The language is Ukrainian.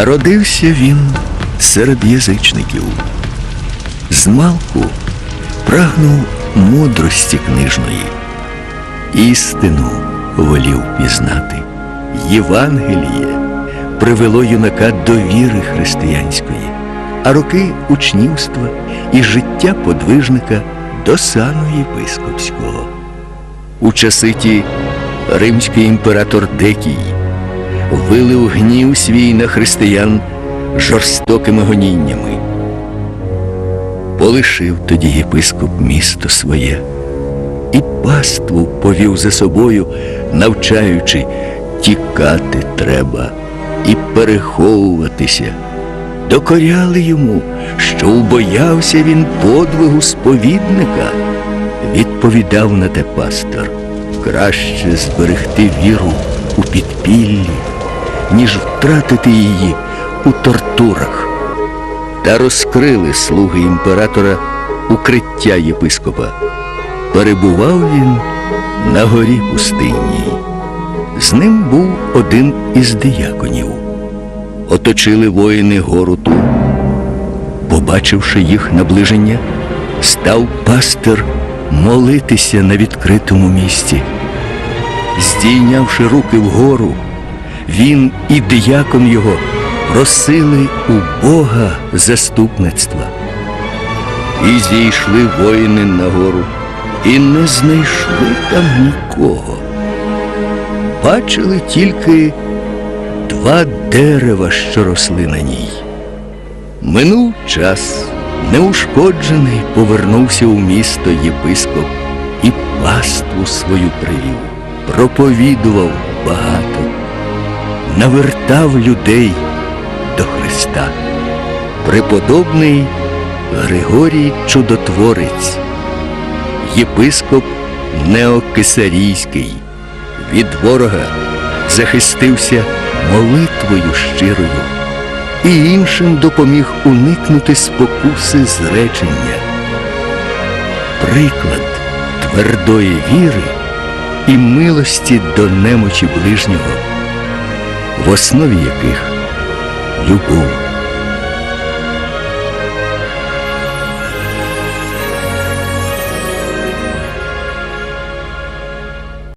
Народився він серед язичників. Змалку прагнув мудрості книжної, істину волів пізнати. Євангеліє привело юнака до віри християнської, а роки учнівства і життя подвижника до сану єпископського. У часи ті римський імператор Декій вилив гнів свій на християн жорстокими гоніннями. Полишив тоді єпископ місто своє і паству повів за собою, навчаючи, тікати треба і переховуватися. Докоряли йому, що убоявся він подвигу сповідника. Відповідав на те пастор, краще зберегти віру у підпіллі, ніж втратити її у тортурах. Та розкрили слуги імператора укриття єпископа. Перебував він на горі пустинній. З ним був один із дияконів. Оточили воїни гору ту. Побачивши їх наближення, став пастир молитися на відкритому місці. Здійнявши руки вгору, він і диякон його просили у Бога заступництва. І зійшли воїни на гору, і не знайшли там нікого. Бачили тільки два дерева, що росли на ній. Минув час, неушкоджений повернувся у місто єпископ і паству свою привів, проповідував багато, навертав людей до Христа. Преподобний Григорій Чудотворець, єпископ Неокисарійський, від ворога захистився молитвою щирою і іншим допоміг уникнути спокуси зречення. Приклад твердої віри і милості до немочі ближнього, в основі яких любов.